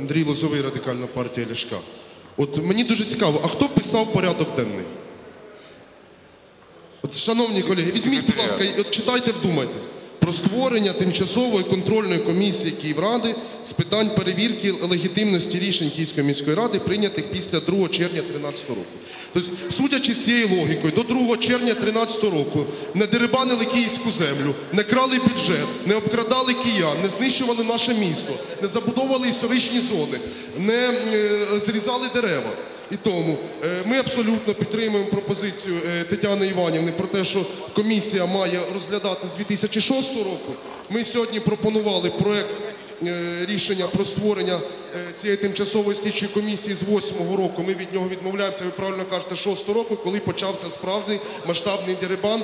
Андрій Лозовий, Радикальна партія Ляшка. От мені дуже цікаво, а хто писав порядок денний? От, шановні колеги, візьміть, будь ласка, і от читайте, вдумайтесь. Про створення тимчасової контрольної комісії Київради з питань перевірки легітимності рішень Київської міської ради, прийнятих після 2 червня 2013 року. Тобто, судячи з цією логікою, до 2 червня 2013 року не дерибанили київську землю, не крали бюджет, не обкрадали киян, не знищували наше місто, не забудовували історичні зони, не е, зрізали дерева. І тому е, ми абсолютно підтримуємо пропозицію е, Тетяни Іванівни про те, що комісія має розглядати з 2006 року. Ми сьогодні пропонували проект е, рішення про створення цієї тимчасової слідчої комісії з 8 року. Ми від нього відмовляємося, ви правильно кажете, 6 року, коли почався справжній масштабний дерибан,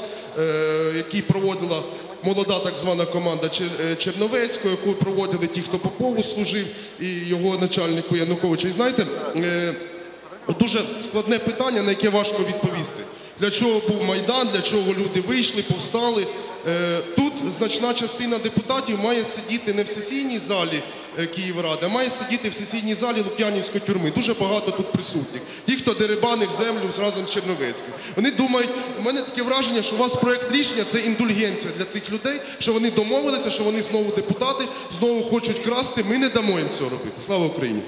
який проводила молода так звана команда Чер- Черновецького, яку проводили ті, хто Попову служив, і його начальнику Януковича. І знаєте, Дуже складне питання, на яке важко відповісти. Для чого був Майдан, для чого люди вийшли, повстали. Е, Тут значна частина депутатів має сидіти не в сесійній залі е, Київради, а має сидіти в сесійній залі Лук'янівської тюрми. Дуже багато тут присутніх. Ті, хто дерибанив землю разом з Черновецьким. Вони думають, у мене таке враження, що у вас проект рішення це індульгенція для цих людей, що вони домовилися, що вони знову депутати, знову хочуть красти. Ми не дамо їм цього робити. Слава Україні!